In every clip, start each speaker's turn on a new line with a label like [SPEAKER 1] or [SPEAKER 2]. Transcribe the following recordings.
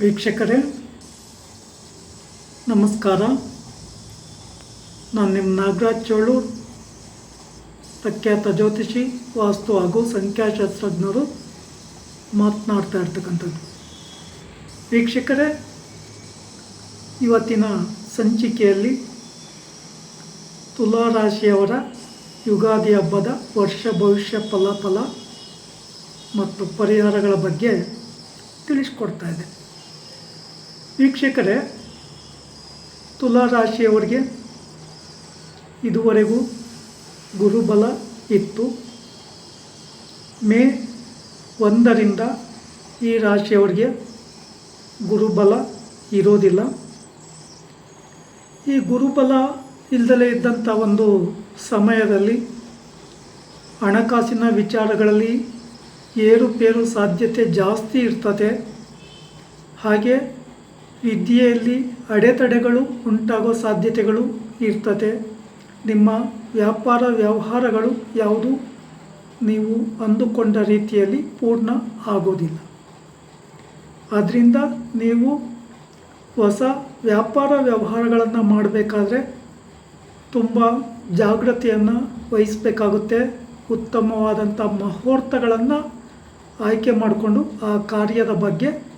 [SPEAKER 1] ವೀಕ್ಷಕರೇ, ನಮಸ್ಕಾರ. ನಾನು ನಿಮ್ಮ ನಾಗರಾಜ್ ಚೋಳೂರ್ ಪ್ರಖ್ಯಾತ ಜ್ಯೋತಿಷಿ, ವಾಸ್ತು ಹಾಗೂ ಸಂಖ್ಯಾಶಾಸ್ತ್ರಜ್ಞರು ಮಾತನಾಡ್ತಾ ಇರ್ತಕ್ಕಂಥದ್ದು. ವೀಕ್ಷಕರೇ, ಇವತ್ತಿನ ಸಂಚಿಕೆಯಲ್ಲಿ ತುಲಾ ರಾಶಿಯವರ ಯುಗಾದಿ ಹಬ್ಬದ ವರ್ಷ ಭವಿಷ್ಯ ಫಲಾಫಲ ಮತ್ತು ಪರಿಹಾರಗಳ ಬಗ್ಗೆ ತಿಳಿಸ್ಕೊಡ್ತಾ ಇದೆ ವೀಕ್ಷಕರೇ ತುಲಾ ರಾಶಿಯವರಿಗೆ ಇದುವರೆಗೂ ಗುರುಬಲ ಇತ್ತು. ಮೇ ಒಂದರಿಂದ ಈ ರಾಶಿಯವರಿಗೆ ಗುರುಬಲ ಇರೋದಿಲ್ಲ. ಈ ಗುರುಬಲ ಇಲ್ಲದಲೇ ಇದ್ದಂಥ ಒಂದು ಸಮಯದಲ್ಲಿ ಹಣಕಾಸಿನ ವಿಚಾರಗಳಲ್ಲಿ ಏರುಪೇರು ಸಾಧ್ಯತೆ ಜಾಸ್ತಿ ಇರ್ತದೆ. ಹಾಗೆ ವಿದ್ಯೆಯಲ್ಲಿ ಅಡೆತಡೆಗಳು ಉಂಟಾಗೋ ಸಾಧ್ಯತೆಗಳು ಇರ್ತದೆ ನಿಮ್ಮ ವ್ಯಾಪಾರ ವ್ಯವಹಾರಗಳು ಯಾವುದು? ನೀವು ಅಂದುಕೊಂಡ ರೀತಿಯಲ್ಲಿ ಪೂರ್ಣ ಆಗೋದಿಲ್ಲ. ಆದ್ದರಿಂದ ನೀವು ಹೊಸ ವ್ಯಾಪಾರ ವ್ಯವಹಾರಗಳನ್ನು ಮಾಡಬೇಕಾದ್ರೆ ತುಂಬ ಜಾಗೃತಿಯನ್ನು ವಹಿಸಬೇಕಾಗುತ್ತೆ. ಉತ್ತಮವಾದಂಥ ಮುಹೂರ್ತಗಳನ್ನು ಆಯ್ಕೆ ಮಾಡಿಕೊಂಡು ಆ ಕಾರ್ಯದ ಬಗ್ಗೆ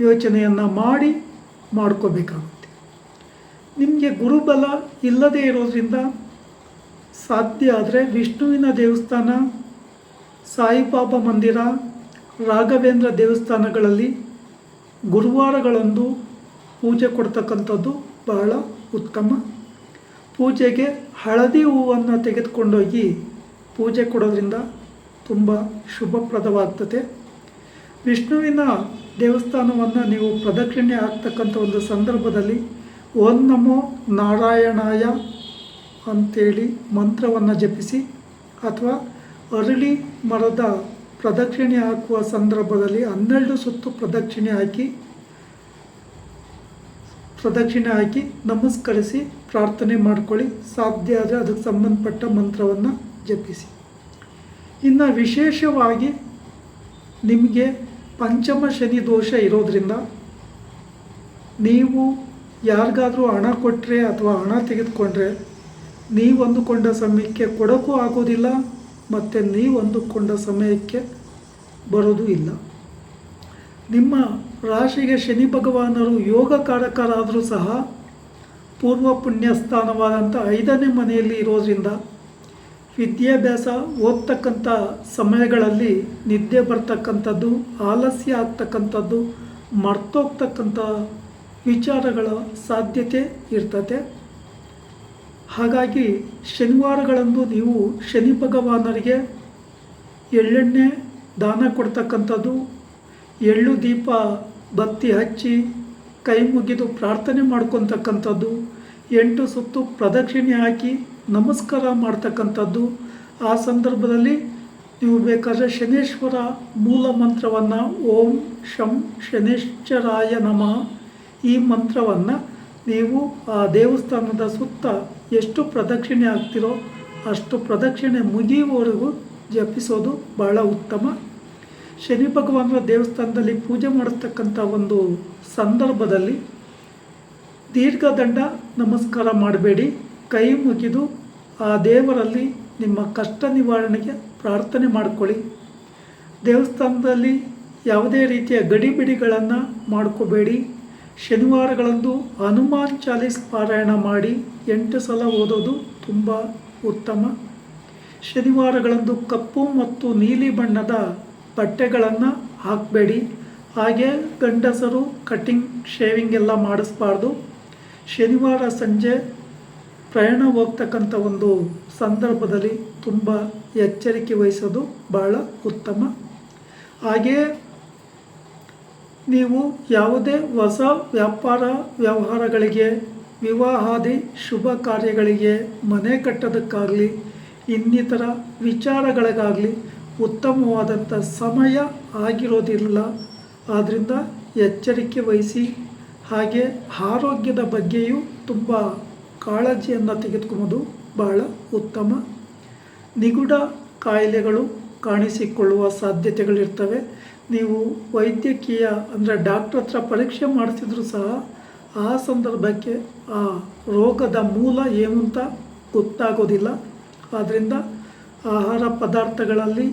[SPEAKER 1] ಯೋಚನೆಯನ್ನು ಮಾಡಿ ಮಾಡ್ಕೋಬೇಕಾಗುತ್ತೆ. ನಿಮಗೆ ಗುರುಬಲ ಇಲ್ಲದೇ ಇರೋದ್ರಿಂದ ಸಾಧ್ಯ ಆದರೆ ವಿಷ್ಣುವಿನ ದೇವಸ್ಥಾನ, ಸಾಯಿಬಾಬಾ ಮಂದಿರ, ರಾಘವೇಂದ್ರ ದೇವಸ್ಥಾನಗಳಲ್ಲಿ ಗುರುವಾರಗಳಂದು ಪೂಜೆ ಕೊಡ್ತಕ್ಕಂಥದ್ದು ಬಹಳ ಉತ್ತಮ. ಪೂಜೆಗೆ ಹಳದಿ ಹೂವನ್ನು ತೆಗೆದುಕೊಂಡೋಗಿ ಪೂಜೆ ಕೊಡೋದ್ರಿಂದ ತುಂಬ ಶುಭಪ್ರದವಾಗ್ತದೆ. ವಿಷ್ಣುವಿನ ದೇವಸ್ಥಾನವನ್ನು ನೀವು ಪ್ರದಕ್ಷಿಣೆ ಆಗ್ತಕ್ಕಂಥ ಒಂದು ಸಂದರ್ಭದಲ್ಲಿ ಓಂ ನಮೋ ನಾರಾಯಣಾಯ ಅಂಥೇಳಿ ಮಂತ್ರವನ್ನು ಜಪಿಸಿ ಅಥವಾ ಅರಳಿ ಮರದ ಪ್ರದಕ್ಷಿಣೆ ಹಾಕುವ ಸಂದರ್ಭದಲ್ಲಿ ಹನ್ನೆರಡು ಸುತ್ತು ಪ್ರದಕ್ಷಿಣೆ ಹಾಕಿ ಪ್ರದಕ್ಷಿಣೆ ಹಾಕಿ ನಮಸ್ಕರಿಸಿ ಪ್ರಾರ್ಥನೆ ಮಾಡ್ಕೊಳ್ಳಿ. ಸಾಧ್ಯ ಆದರೆ ಅದಕ್ಕೆ ಸಂಬಂಧಪಟ್ಟ ಮಂತ್ರವನ್ನು ಜಪಿಸಿ. ಇನ್ನು ವಿಶೇಷವಾಗಿ ನಿಮಗೆ ಪಂಚಮ ಶನಿ ದೋಷ ಇರೋದರಿಂದ ನೀವು ಯಾರಿಗಾದರೂ ಹಣ ಕೊಟ್ಟರೆ ಅಥವಾ ಹಣ ತೆಗೆದುಕೊಂಡ್ರೆ ನೀವು ಅಂದುಕೊಂಡ ಸಮಯಕ್ಕೆ ಕೊಡೋಕ್ಕೂ ಆಗೋದಿಲ್ಲ, ಮತ್ತು ನೀವು ಅಂದುಕೊಂಡ ಸಮಯಕ್ಕೆ ಬರೋದು ಇಲ್ಲ. ನಿಮ್ಮ ರಾಶಿಗೆ ಶನಿ ಭಗವಾನರು ಯೋಗ ಕಾರಕರಾದರೂ ಸಹ ಪೂರ್ವ ಪುಣ್ಯ ಸ್ಥಾನವಾದಂಥ ಐದನೇ ಮನೆಯಲ್ಲಿ ಇರೋದ್ರಿಂದ ವಿದ್ಯಾಭ್ಯಾಸ ಓದ್ತಕ್ಕಂಥ ಸಮಯಗಳಲ್ಲಿ ನಿದ್ದೆ ಬರ್ತಕ್ಕಂಥದ್ದು, ಆಲಸ್ಯ ಆಗ್ತಕ್ಕಂಥದ್ದು, ಮರ್ತೋಗ್ತಕ್ಕಂಥ ವಿಚಾರಗಳ ಸಾಧ್ಯತೆ ಇರ್ತದೆ. ಹಾಗಾಗಿ ಶನಿವಾರಗಳಂದು ನೀವು ಶನಿ ಭಗವಾನರಿಗೆ ಎಳ್ಳೆಣ್ಣೆ ದಾನ ಕೊಡ್ತಕ್ಕಂಥದ್ದು, ಎಳ್ಳು ದೀಪ ಬತ್ತಿ ಹಚ್ಚಿ ಕೈ ಮುಗಿದು ಪ್ರಾರ್ಥನೆ ಮಾಡ್ಕೊತಕ್ಕಂಥದ್ದು, ಎಂಟು ಸುತ್ತು ಪ್ರದಕ್ಷಿಣೆ ಹಾಕಿ ನಮಸ್ಕಾರ ಮಾಡ್ತಕ್ಕಂಥದ್ದು. ಆ ಸಂದರ್ಭದಲ್ಲಿ ನೀವು ಬೇಕಾದರೆ ಶನೇಶ್ವರ ಮೂಲ ಮಂತ್ರವನ್ನು ಓಂ ಶಂ ಶನೇಶ್ವರಾಯ ನಮಃ ಈ ಮಂತ್ರವನ್ನು ನೀವು ಆ ದೇವಸ್ಥಾನದ ಸುತ್ತ ಎಷ್ಟು ಪ್ರದಕ್ಷಿಣೆ ಆಗ್ತಿರೋ ಅಷ್ಟು ಪ್ರದಕ್ಷಿಣೆ ಮುಗಿಯುವವರೆಗೂ ಜಪಿಸೋದು ಬಹಳ ಉತ್ತಮ. ಶನಿ ಭಗವಾನರ ದೇವಸ್ಥಾನದಲ್ಲಿ ಪೂಜೆ ಮಾಡತಕ್ಕಂಥ ಒಂದು ಸಂದರ್ಭದಲ್ಲಿ ದೀರ್ಘದಂಡ ನಮಸ್ಕಾರ ಮಾಡಬೇಡಿ. ಕೈ ಮುಗಿದು ಆ ದೇವರಲ್ಲಿ ನಿಮ್ಮ ಕಷ್ಟ ನಿವಾರಣೆಗೆ ಪ್ರಾರ್ಥನೆ ಮಾಡಿಕೊಳ್ಳಿ. ದೇವಸ್ಥಾನದಲ್ಲಿ ಯಾವುದೇ ರೀತಿಯ ಗಡಿಬಿಡಿಗಳನ್ನು ಮಾಡ್ಕೋಬೇಡಿ. ಶನಿವಾರಗಳಂದು ಹನುಮಾನ್ ಚಾಲೀಸ್ ಪಾರಾಯಣ ಮಾಡಿ ಎಂಟು ಸಲ ಓದೋದು ತುಂಬ ಉತ್ತಮ. ಶನಿವಾರಗಳಂದು ಕಪ್ಪು ಮತ್ತು ನೀಲಿ ಬಣ್ಣದ ಬಟ್ಟೆಗಳನ್ನು ಹಾಕಬೇಡಿ. ಹಾಗೆ ಗಂಡಸರು ಕಟ್ಟಿಂಗ್ ಶೇವಿಂಗ್ ಎಲ್ಲ ಮಾಡಿಸ್ಬಾರ್ದು. ಶನಿವಾರ ಸಂಜೆ ಪ್ರಯಾಣ ಹೋಗ್ತಕ್ಕಂಥ ಒಂದು ಸಂದರ್ಭದಲ್ಲಿ ತುಂಬ ಎಚ್ಚರಿಕೆ ವಹಿಸೋದು ಬಹಳ ಉತ್ತಮ. ಹಾಗೆಯೇ ನೀವು ಯಾವುದೇ ಹೊಸ ವ್ಯಾಪಾರ ವ್ಯವಹಾರಗಳಿಗೆ, ವಿವಾಹಾದಿ ಶುಭ ಕಾರ್ಯಗಳಿಗೆ, ಮನೆ ಕಟ್ಟೋದಕ್ಕಾಗಲಿ, ಇನ್ನಿತರ ವಿಚಾರಗಳಿಗಾಗಲಿ ಉತ್ತಮವಾದಂಥ ಸಮಯ ಆಗಿರೋದಿಲ್ಲ. ಆದ್ದರಿಂದ ಎಚ್ಚರಿಕೆ ವಹಿಸಿ, ಹಾಗೆ ಆರೋಗ್ಯದ ಬಗ್ಗೆಯೂ ತುಂಬ ಕಾಳಜಿಯನ್ನು ತೆಗೆದುಕೊಳ್ಳೋದು ಬಹಳ ಉತ್ತಮ. ನಿಗೂಢ ಕಾಯಿಲೆಗಳು ಕಾಣಿಸಿಕೊಳ್ಳುವ ಸಾಧ್ಯತೆಗಳಿರ್ತವೆ. ನೀವು ವೈದ್ಯಕೀಯ, ಅಂದರೆ ಡಾಕ್ಟ್ರ್ ಹತ್ರ ಪರೀಕ್ಷೆ ಮಾಡಿಸಿದ್ರು ಸಹ ಆ ಸಂದರ್ಭಕ್ಕೆ ಆ ರೋಗದ ಮೂಲ ಏನು ಅಂತ ಗೊತ್ತಾಗೋದಿಲ್ಲ. ಆದ್ದರಿಂದ ಆಹಾರ ಪದಾರ್ಥಗಳಲ್ಲಿ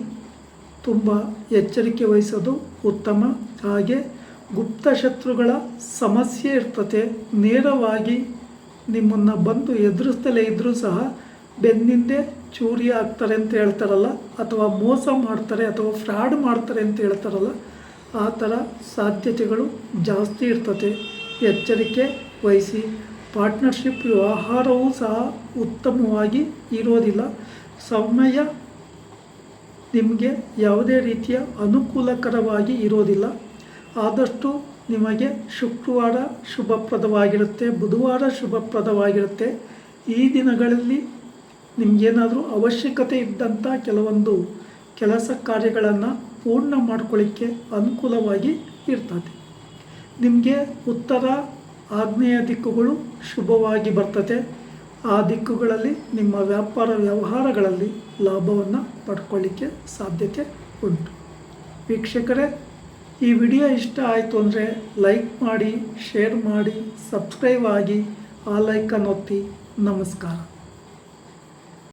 [SPEAKER 1] ತುಂಬ ಎಚ್ಚರಿಕೆ ವಹಿಸೋದು ಉತ್ತಮ. ಹಾಗೆ ಗುಪ್ತ ಶತ್ರುಗಳ ಸಮಸ್ಯೆ ಇರ್ತದೆ. ನೇರವಾಗಿ ನಿಮ್ಮನ್ನು ಬಂದು ಎದುರಿಸ್ತಲೇ ಇದ್ದರೂ ಸಹ ಬೆನ್ನಿಂದೆ ಚೂರಿ ಆಗ್ತಾರೆ ಅಂತ ಹೇಳ್ತಾರಲ್ಲ, ಅಥವಾ ಮೋಸ ಮಾಡ್ತಾರೆ, ಅಥವಾ ಫ್ರಾಡ್ ಮಾಡ್ತಾರೆ ಅಂತ ಹೇಳ್ತಾರಲ್ಲ, ಆ ಥರ ಸಾಧ್ಯತೆಗಳು ಜಾಸ್ತಿ ಇರ್ತದೆ ಎಚ್ಚರಿಕೆ ವಹಿಸಿ. ಪಾರ್ಟ್ನರ್ಶಿಪ್ ವ್ಯವಹಾರವೂ ಸಹ ಉತ್ತಮವಾಗಿ ಇರೋದಿಲ್ಲ. ಸಮಯ ನಿಮಗೆ ಯಾವುದೇ ರೀತಿಯ ಅನುಕೂಲಕರವಾಗಿ ಇರೋದಿಲ್ಲ. ಆದಷ್ಟು ನಿಮಗೆ ಶುಕ್ರವಾರ ಶುಭಪ್ರದವಾಗಿರುತ್ತೆ, ಬುಧವಾರ ಶುಭಪ್ರದವಾಗಿರುತ್ತೆ. ಈ ದಿನಗಳಲ್ಲಿ ನಿಮಗೇನಾದರೂ ಅವಶ್ಯಕತೆ ಇದ್ದಂಥ ಕೆಲವೊಂದು ಕೆಲಸ ಕಾರ್ಯಗಳನ್ನು ಪೂರ್ಣ ಮಾಡ್ಕೊಳ್ಳಿಕ್ಕೆ ಅನುಕೂಲವಾಗಿ ಇರ್ತದೆ. ನಿಮಗೆ ಉತ್ತರ ಆಗ್ನೇಯ ದಿಕ್ಕುಗಳು ಶುಭವಾಗಿ ಬರ್ತದೆ. ಆ ದಿಕ್ಕುಗಳಲ್ಲಿ ನಿಮ್ಮ ವ್ಯಾಪಾರ ವ್ಯವಹಾರಗಳಲ್ಲಿ ಲಾಭವನ್ನು ಪಡ್ಕೊಳ್ಳಿಕ್ಕೆ ಸಾಧ್ಯತೆ ಉಂಟು. ವೀಕ್ಷಕರೇ ಈ ವಿಡಿಯೋ ಇಷ್ಟ ಆಯಿತು ಅಂದರೆ ಲೈಕ್ ಮಾಡಿ, ಶೇರ್ ಮಾಡಿ, ಸಬ್ಸ್ಕ್ರೈಬ್ ಆಗಿ, ಆ ಲೈಕನ್ನು ಒತ್ತಿ ನಮಸ್ಕಾರ.